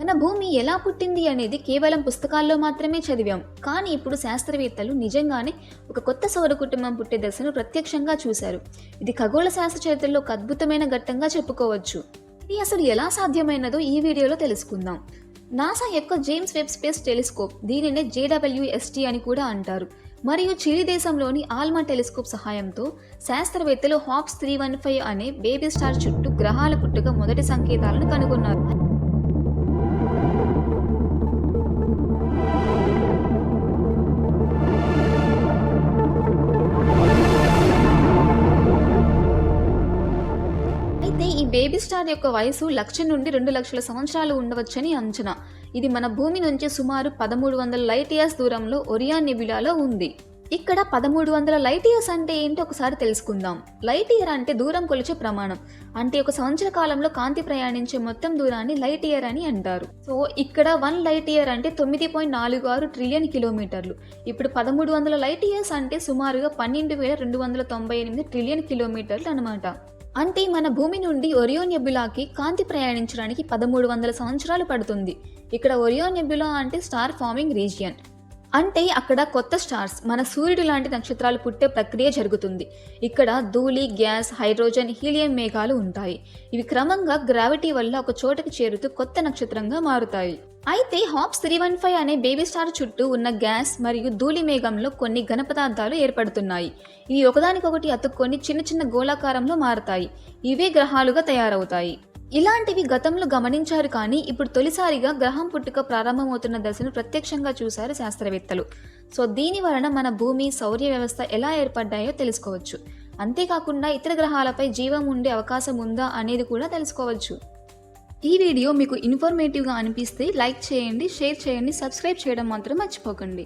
మన భూమి ఎలా పుట్టింది అనేది కేవలం పుస్తకాల్లో మాత్రమే చదివాం. కానీ ఇప్పుడు శాస్త్రవేత్తలు నిజంగానే ఒక కొత్త సౌర కుటుంబం పుట్టే దశను ప్రత్యక్షంగా చూశారు. ఇది ఖగోళ శాస్త్ర చరిత్రలో ఒక అద్భుతమైన ఘట్టంగా చెప్పుకోవచ్చు. ఇది అసలు ఎలా సాధ్యమైనదో ఈ వీడియోలో తెలుసుకుందాం. నాసా యొక్క జేమ్స్ వెబ్ స్పేస్ టెలిస్కోప్ దీనినే జేడబ్ల్యూఎస్టీ అని కూడా అంటారు. మరియు చిలీ దేశంలోని ఆల్మా టెలిస్కోప్ సహాయంతో శాస్త్రవేత్తలు హాప్స్ త్రీ వన్ ఫైవ్ అనే బేబీ స్టార్ చుట్టూ గ్రహాల పుట్టుక మొదటి సంకేతాలను కనుగొన్నారు. బేబీ స్టార్ యొక్క వయసు లక్ష నుండి రెండు లక్షల సంవత్సరాలు ఉండవచ్చని అంచనా. ఇది మన భూమి నుంచి సుమారు పదమూడు వందల లైట్ ఇయర్స్ దూరంలో ఒరియాన్ నెబ్యులాలో ఉంది. ఇక్కడ పదమూడు వందల లైట్ ఇయర్స్ అంటే ఏంటో ఒకసారి తెలుసుకుందాం. లైట్ ఇయర్ అంటే దూరం కొలిచే ప్రమాణం. అంటే ఒక సంవత్సర కాలంలో కాంతి ప్రయాణించే మొత్తం దూరాన్ని లైట్ ఇయర్ అని అంటారు. సో ఇక్కడ వన్ లైట్ ఇయర్ అంటే తొమ్మిది పాయింట్ నాలుగు ఆరు ట్రిలియన్ కిలోమీటర్లు. ఇప్పుడు పదమూడు వందల లైట్ ఇయర్స్ అంటే సుమారుగా పన్నెండు వేల రెండు వందల తొంభై ఎనిమిది ట్రిలియన్ కిలోమీటర్లు అనమాట అంటే మన భూమి నుండి ఒరియోన్ నెబ్యులాకి కాంతి ప్రయాణించడానికి పదమూడు వందల సంవత్సరాలు పడుతుంది. ఇక్కడ ఒరియోన్ నెబ్యులా అంటే స్టార్ ఫార్మింగ్ రీజియన్. అంటే అక్కడ కొత్త స్టార్స్ మన సూర్యుడు లాంటి నక్షత్రాలు పుట్టే ప్రక్రియ జరుగుతుంది. ఇక్కడ ధూళి గ్యాస్ హైడ్రోజన్ హీలియం మేఘాలు ఉంటాయి. ఇవి క్రమంగా గ్రావిటీ వల్ల ఒక చోటకి చేరుతూ కొత్త నక్షత్రంగా మారుతాయి. అయితే హాప్స్ త్రీ వన్ ఫైవ్ అనే బేబీ స్టార్ చుట్టూ ఉన్న గ్యాస్ మరియు ధూళి మేఘంలో కొన్ని ఘన పదార్థాలు ఏర్పడుతున్నాయి. ఇవి ఒకదానికొకటి అతుక్కొని చిన్న చిన్న గోళాకారంలో మారతాయి. ఇవే గ్రహాలుగా తయారవుతాయి. ఇలాంటివి గతంలో గమనించారు కానీ ఇప్పుడు తొలిసారిగా గ్రహం పుట్టుక ప్రారంభమవుతున్న దశను ప్రత్యక్షంగా చూశారు శాస్త్రవేత్తలు. సో దీని వలన మన భూమి సౌర్య వ్యవస్థ ఎలా ఏర్పడ్డాయో తెలుసుకోవచ్చు. అంతేకాకుండా ఇతర గ్రహాలపై జీవం ఉండే అవకాశం ఉందా అనేది కూడా తెలుసుకోవచ్చు. ఈ వీడియో మీకు ఇన్ఫర్మేటివ్గా అనిపిస్తే లైక్ చేయండి షేర్ చేయండి సబ్స్క్రైబ్ చేయడం మాత్రం మర్చిపోకండి.